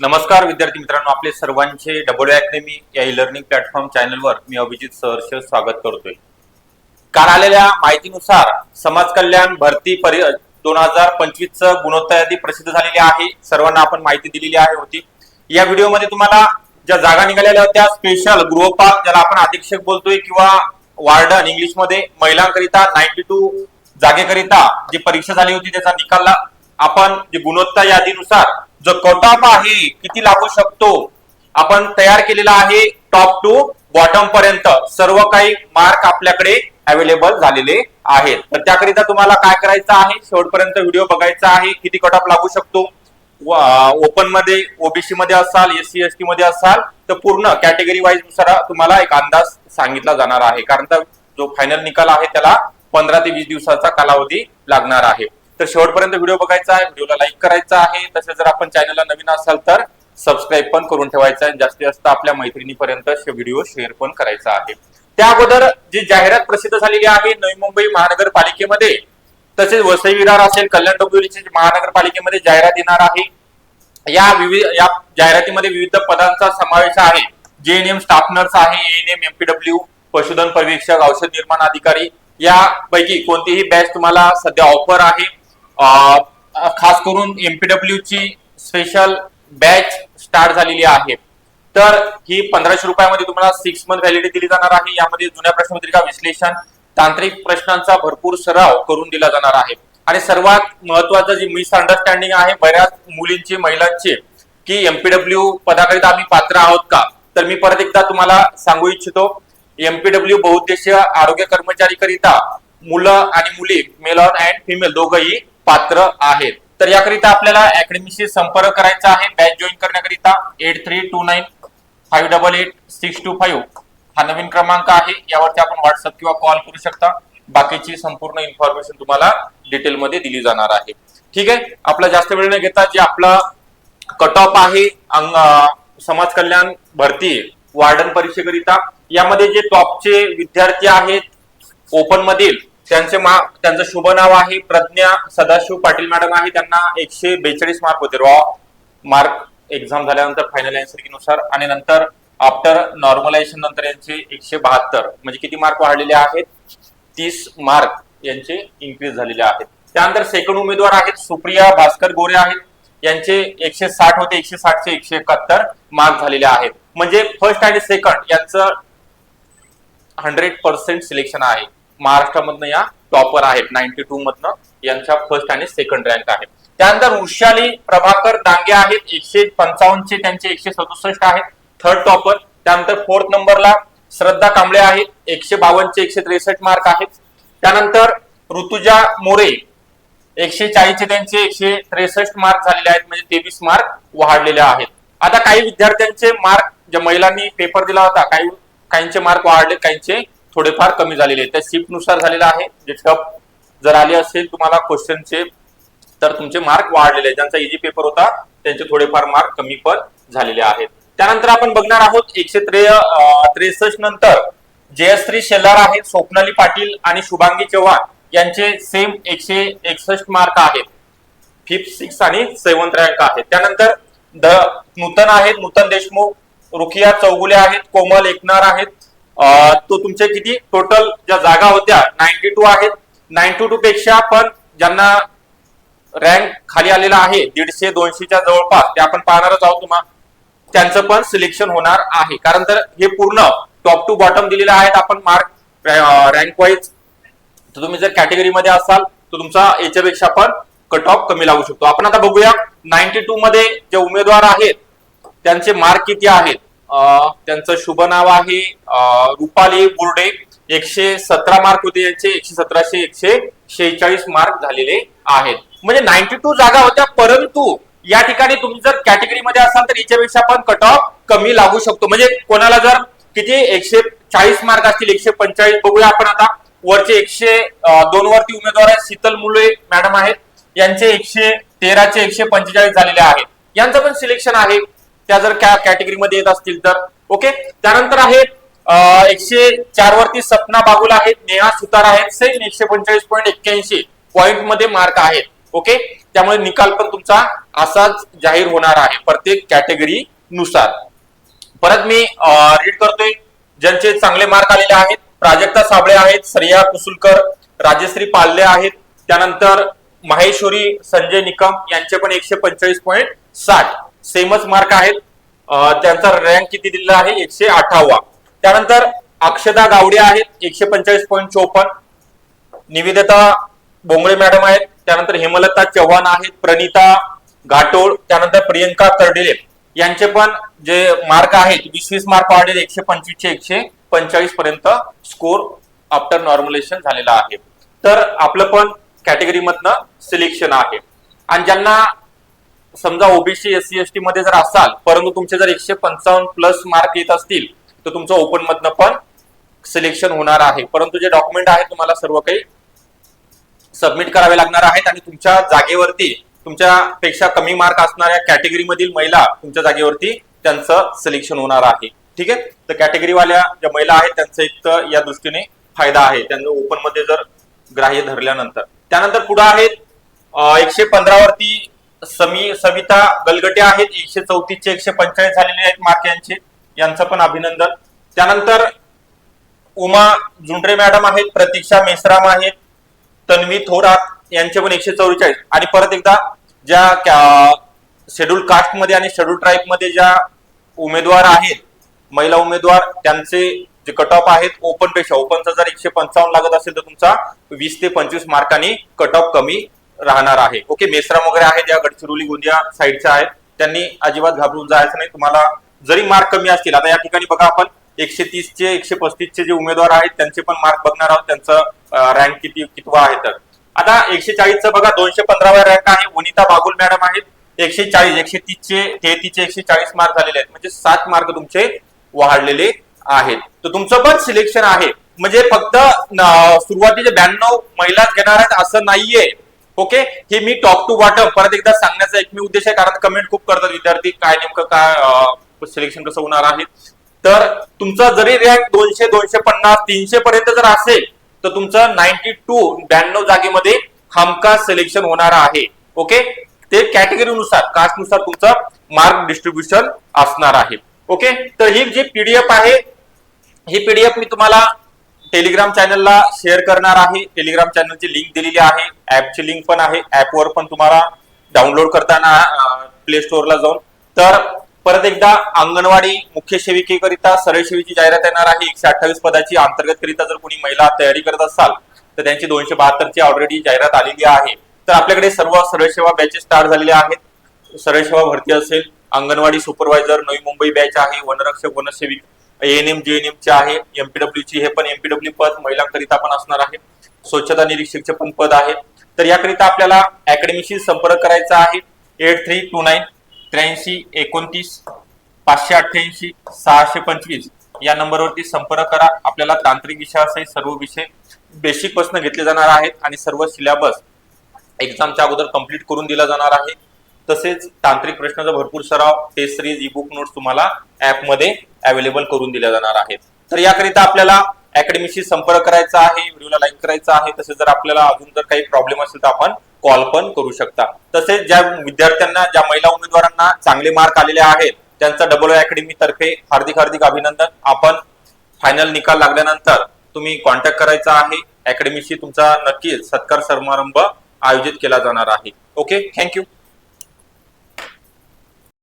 नमस्कार विद्यार्थी मित्रांनो. आपले सर्वांचे डबल अकॅडमी या ई लर्निंग प्लॅटफॉर्म चॅनलवर मी अभिजित सहर्ष स्वागत करतोय. काल आलेल्या माहितीनुसार समाज कल्याण भरती परि दोन हजार पंचवीस च यादी प्रसिद्ध झालेली आहे. सर्वांना आपण माहिती दिलेली आहे होती. या व्हिडिओमध्ये तुम्हाला ज्या जागा निघालेल्या होत्या स्पेशल गृहपाल ज्याला आपण अधीक्षक बोलतोय किंवा वार्डन इंग्लिशमध्ये महिलांकरिता नाईन्टी टू जागेकरिता जी परीक्षा झाली होती त्याचा निकाल आपण जे गुणवत्ता यादीनुसार जो कट आहे किती लागू शकतो? आपण तयार केलेला आहे टॉप टू बॉटम पर्यंत. सर्व काही मार्क आपल्याकडे अवेलेबल झालेले आहेत. तर त्याकरिता तुम्हाला काय करायचं आहे? शेवटपर्यंत व्हिडिओ बघायचा आहे. किती कट लागू शकतो? ओपनमध्ये ओबीसी मध्ये असाल एससी एसटी एस टी मध्ये असाल तर पूर्ण कॅटेगरी वाईजनुसार तुम्हाला एक अंदाज सांगितला जाणार आहे. कारण तर जो फायनल निकाल आहे त्याला पंधरा ते वीस दिवसाचा कालावधी लागणार आहे. तर शेवटपर्यंत व्हिडिओ बघायचा आहे व्हिडिओला लाईक करायचा आहे. तसेच जर आपण चॅनलला नवीन असाल तर सबस्क्राईब पण करून ठेवायचा आहे जास्तीत जास्त आपल्या मैत्रिणीपर्यंत व्हिडिओ शेअर पण करायचा आहे. त्या अगोदर जी जाहिरात प्रसिद्ध झालेली आहे नवी मुंबई महानगरपालिकेमध्ये तसेच वसई विरार असेल कल्याण डोंबिवलीची महानगरपालिकेमध्ये जाहिरात येणार आहे. या विविध या जाहिरातीमध्ये विविध पदांचा समावेश आहे. G N M staff nurse आहे एन एम एमपीडब्ल्यू पशुधन पर्यवेक्षक औषध निर्माण अधिकारी. यापैकी कोणतीही बॅच तुम्हाला सध्या ऑफर आहे. खास करून एमपीडब्ल्यू ची स्पेशल बॅच स्टार्ट झालेली आहे. तर ही पंधराशे रुपयामध्ये तुम्हाला सिक्स मंथ व्हॅलिडिटी दिली जाणार आहे. यामध्ये जुन्या प्रश्नपत्रिका विश्लेषण तांत्रिक प्रश्नांचा भरपूर सराव करून दिला जाणार आहे. आणि सर्वात महत्वाचं जी मिसअंडरस्टँडिंग आहे बऱ्याच मुलींची महिलांची की एमपीडब्ल्यू पदाकरिता आम्ही पात्र आहोत का? तर मी परत एकदा तुम्हाला सांगू इच्छितो एमपीडब्ल्यू बहुउद्देशीय आरोग्य कर्मचारी करिता मुलं आणि मुली मेल अँड फिमेल दोघंही पात्र आहेत. तर याकरिता आपल्याला अकॅडमीशी संपर्क करायचा आहे. बॅच जॉईन करण्याकरिता eight three two nine five double eight six two five हा नवीन क्रमांक आहे. यावरती आपण व्हॉट्सअप किंवा कॉल करू शकता. बाकीची संपूर्ण इन्फॉर्मेशन तुम्हाला डिटेलमध्ये दिली जाणार आहे. ठीक आहे? आपला जास्त वेळ न घेता जे आपला कट ऑफ आहे समाज कल्याण भरती वार्डन परीक्षेकरिता यामध्ये जे टॉपचे विद्यार्थी आहेत ओपन मधील त्यांचे मा त्यांचं शुभ नाव आहे. प्रज्ञा सदाशिव पाटील मॅडम आहे. त्यांना एकशे बेचाळीस मार्क होते. रॉ मार्क एक्झाम झाल्यानंतर फायनलनुसार. आणि नंतर आफ्टर नॉर्मलायझेशन नंतर यांचे एकशे बहात्तर. म्हणजे किती मार्क वाढलेले आहेत? तीस मार्क यांचे इन्क्रीज झालेले आहेत. त्यानंतर सेकंड उमेदवार आहेत सुप्रिया भास्कर गोरे आहेत. यांचे एकशे साठ होते. एकशे साठचे एकशे एकाहत्तर मार्क झालेले आहेत. म्हणजे फर्स्ट आणि सेकंड यांचं हंड्रेड पर्सेंट सिलेक्शन आहे. महाराष्ट्रामधनं या टॉपर आहेत नाईन्टी टू मधनं यांच्या फर्स्ट आणि सेकंड रँक आहे त्यानंतर वृषाली प्रभाकर डांगे आहेत एकशे पंचावन्नचे त्यांचे एकशे सदुसष्ट आहेत थर्ड टॉपर त्यानंतर फोर्थ नंबरला श्रद्धा कांबळे आहेत एकशे बावन्नचे एकशे त्रेसष्ट मार्क आहेत. त्यानंतर ऋतुजा मोरे एकशे चाळीसचे त्यांचे एकशे त्रेसष्ट मार्क झालेले आहेत म्हणजे तेवीस मार्क वाढलेले आहेत. आता काही विद्यार्थ्यांचे मार्क ज्या महिलांनी पेपर दिला होता काही काहींचे मार्क वाढले काहींचे थोडेफार कमी झालेले आहेत. त्या शिफ्टनुसार झालेलं आहे. जे टफ जर आले असेल तुम्हाला क्वेश्चनचे तर तुमचे मार्क वाढलेले आहेत. ज्यांचा इजी पेपर होता त्यांचे थोडेफार मार्क कमी पण झालेले आहेत. त्यानंतर आपण बघणार आहोत एकशे त्रे त्रेसष्ट नंतर जयश्री शेलार आहेत स्वप्नाली पाटील आणि शुभांगी चव्हाण यांचे सेम एकशे एकसष्ट मार्क आहेत. फिफ्थ सिक्स आणि सेवन्थ रँक आहेत. त्यानंतर द नूतन आहेत नूतन देशमुख रुखिया चौगुले आहेत कोमल एकनार आहेत तो तुमचे किती? टोटल ज्या जागा होत्या नाईन्टी टू आहेत. नाईन्टी टू पेक्षा पण ज्यांना रँक खाली आलेला आहे दीडशे दोनशेच्या जवळपास ते आपण पाहणारच आहोत तुम्हाला त्यांचं पण सिलेक्शन होणार आहे. कारण तर हे पूर्ण टॉप टू बॉटम दिलेले आहेत आपण मार्क रँक वाईज तर तुम्ही जर कॅटेगरीमध्ये असाल तर तुमचा याच्यापेक्षा पण कट ऑफ कमी लागू शकतो. आपण आता बघूया नाईन्टी टू मध्ये जे उमेदवार आहेत त्यांचे मार्क किती आहेत? त्यांचं शुभ नाव आहे रुपाली बुर्डे. एकशे सतरा मार्क होते यांचे. एकशे सतराशे एकशे शेहेचाळीस मार्क झालेले आहेत. म्हणजे नाईन्टी टू जागा होत्या परंतु या ठिकाणी तुम्ही जर कॅटेगरीमध्ये असाल तर याच्यापेक्षा पण कट ऑफ कमी लागू शकतो. म्हणजे कोणाला जर किती एकशे चाळीस मार्क असतील एकशे पंचाळीस बघूया आपण आता. वरचे एकशे दोन वरती उमेदवार आहेत शीतल मुळे मॅडम आहेत. यांचे एकशे तेराचे एकशे पंचेचाळीस झालेले आहेत. यांचं पण सिलेक्शन आहे. त्या जर कॅटेगरीमध्ये येत असतील तर. ओके त्यानंतर आहेत एकशे चार वरती सपना बागुल आहेत नेहा सुतार आहेत सेम एकशे पंचेचाळीस पॉईंट एक्क्याऐंशी पॉईंटमध्ये मार्क आहेत. ओके त्यामुळे निकाल पण तुमचा असाच जाहीर होणार आहे प्रत्येक कॅटेगरी नुसार. परत मी रीड करतोय. ज्यांचे चांगले मार्क आलेले आहेत प्राजक्ता साबळे आहेत श्रेया कुसुलकर राजश्री पाल्ले आहेत. त्यानंतर माहेश्वरी संजय निकम यांचे पण एकशे पंचेचाळीस पॉईंट साठ. सेमच मार्क आहेत. त्यांचा रँक किती दिलेला आहे? एकशे अठ्ठावा त्यानंतर अक्षदा गावडे आहेत एकशे पंचेचाळीस पॉईंट चोपन्न. निवेदिता बोंगळे मॅडम आहेत. त्यानंतर हेमलता चव्हाण आहेत प्रणिता घाटोळ त्यानंतर प्रियंका कर्डिले यांचे पण जे मार्क आहेत वीस वीस मार्क वाढले एकशे पंचवीस चे एकशे पंचेचाळीस पर्यंत स्कोर आफ्टर नॉर्मलेशन झालेला आहे. तर आपलं पण कॅटेगरी मधनं सिलेक्शन आहे. आणि ज्यांना समजा OBC S C S T मध्ये जर असाल परंतु तुमचे जर एकशे पंचावन्न प्लस मार्क येत असतील तर तुमचं ओपन मधनं पण सिलेक्शन होणार आहे. परंतु जे डॉक्युमेंट आहे तुम्हाला सर्व काही सबमिट करावे लागणार आहेत आणि तुमच्या जागेवरती तुमच्या पेक्षा कमी मार्क असणाऱ्या कॅटेगरीमधील महिला तुमच्या जागेवरती त्यांचं सिलेक्शन होणार आहे. ठीक आहे? तर कॅटेगरीवाल्या ज्या महिला आहेत त्यांचं एक तर या दृष्टीने फायदा आहे. त्यांना ओपनमध्ये जर ग्राह्य धरल्यानंतर. त्यानंतर पुढे आहेत एकशे पंधरा वरती समी सविता गलगटे आहेत एकशे चौतीस चे एकशे पंचाळीस झालेले आहेत मार्क यांचे. यांचं पण अभिनंदन. त्यानंतर उमा झुंडरे मॅडम आहेत प्रतीक्षा मेश्राम आहेत तन्वी थोरात यांचे पण एकशे चौवेचाळीस. आणि परत एकदा ज्या शेड्यूल कास्टमध्ये आणि शेड्यूल ट्राईबमध्ये ज्या उमेदवार आहेत महिला उमेदवार त्यांचे जे कट ऑफ आहेत ओपनपेक्षा ओपनचा जर एकशे पंचावन्न लागत असेल तर तुमचा वीस ते पंचवीस मार्कांनी कट ऑफ कमी राहणार आहे. ओके मेसराम वगैरे आहेत या गडचिरोली गोंदिया साईडच्या आहेत त्यांनी अजिबात घाबरून जायचं नाही. तुम्हाला जरी मार्क कमी असतील आता या ठिकाणी बघा आपण एकशे तीसचे एकशे पस्तीसचे जे उमेदवार आहेत त्यांचे पण मार्क बघणार आहोत. त्यांचं रँक किती कितवा आहे तर. आता एकशे चाळीसचं बघा दोनशे पंधरावा रँक आहे. वनिता बागुल मॅडम आहेत. एकशे चाळीस एकशे तीसचे तेहतीसचे एकशे चाळीस मार्क झालेले आहेत. म्हणजे सात मार्क तुमचे वाढलेले आहेत. तर तुमचं पण सिलेक्शन आहे. म्हणजे फक्त सुरुवातीचे ब्याण्णव महिलाच घेणार आहेत असं नाहीये. ओके? हे मी टॉप टू बॉटम परत एकदा सांगण्याचा एक मी उद्देश आहे कारण कमेंट खूप करतात विद्यार्थी काय नेमकं काय सिलेक्शन कसं होणार आहे. तर तुमचा जरी रँक दोनशे दोनशे पन्नास तीनशे पर्यंत जर असेल तर तुमचं नाईन्टी टू ब्याण्णव जागेमध्ये हमखास सिलेक्शन होणार आहे. ओके? ते कॅटेगरीनुसार कास्टनुसार तुमचं मार्क डिस्ट्रीब्युशन असणार आहे. ओके? तर ही जी पीडीएफ आहे ही पीडीएफ मी तुम्हाला टेलिग्राम चॅनलला शेअर करणार आहे. टेलिग्राम चॅनलची लिंक दिलेली आहे. ऍपची लिंक पण आहे. ऍपवर पण तुम्हाला डाउनलोड करताना प्ले स्टोअरला जाऊन. तर परत एकदा अंगणवाडी मुख्य सेविकेकरिता सरळ सेवेची जाहिरात येणार आहे. एकशे अठ्ठावीस पदाची अंतर्गत करिता जर कोणी महिला तयारी करत असाल तर त्यांची दोनशे बहात्तरची ऑलरेडी जाहिरात आलेली आहे. तर आपल्याकडे सर्व सरळ सेवा बॅचेस स्टार्ट झालेले आहेत. सरळ सेवा भरती असेल. अंगणवाडी सुपरवायझर नवी मुंबई बॅच आहे. वनरक्षक वनसेविक एएनएम जेएनएम चे आहे एमपीडब्ल्यू ची हे पण एमपीडब्ल्यू पद महिलांकरिता पण असणार आहे. स्वच्छता निरीक्षकचे पण पद आहे. तर याकरिता आपल्याला अकॅडमीशी संपर्क करायचा आहे. एट थ्री टू नाईन त्र्याऐंशी एकोणतीस पाचशे अठ्ठ्याऐंशी सहाशे पंचवीस या नंबरवरती संपर्क करा. आपल्याला तांत्रिक विषयासहित सर्व विषय बेसिक प्रश्न घेतले जाणार आहेत आणि सर्व सिलेबस एक्झामच्या अगोदर कंप्लीट करून दिला जाणार आहे. तसेच तांत्रिक प्रश्नाचा भरपूर सराव test series e book notes तुम्हाला ऍपमध्ये अवेलेबल करून दिल्या जाणार आहेत. तर याकरिता आपल्याला अकॅडमीशी संपर्क करायचा आहे व्हिडिओला लाईक करायचा आहे तसेच जर आपल्याला अजून जर काही प्रॉब्लेम असेल तर आपण कॉल पण करू शकता. तसेच ज्या विद्यार्थ्यांना ज्या महिला उमेदवारांना चांगले मार्क आलेले आहेत त्यांचा डबल अकॅडमी तर्फे हार्दिक हार्दिक अभिनंदन. आपण फायनल निकाल लागल्यानंतर तुम्ही कॉन्टॅक्ट करायचा आहे. अकॅडमीशी तुमचा नक्कीच सत्कार समारंभ आयोजित केला जाणार आहे. Okay thank you